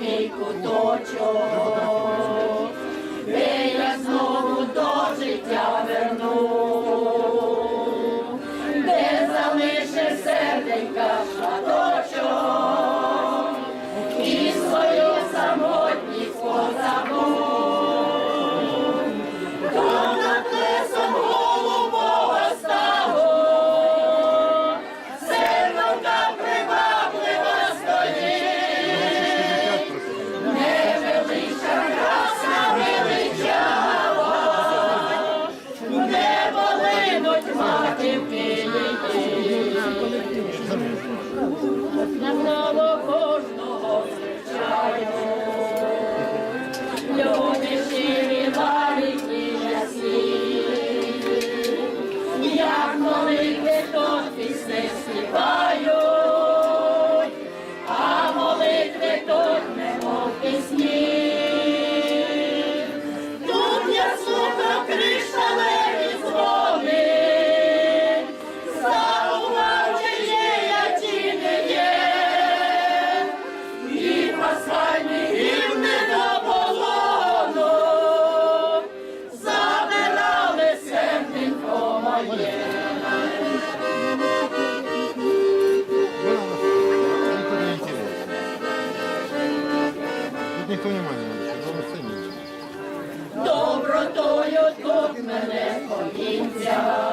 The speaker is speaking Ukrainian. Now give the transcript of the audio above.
всякий куточок, де я знову до життя верну, де залише серденька. Ніхто внимания не обращает, Добротою тут мене спокійця.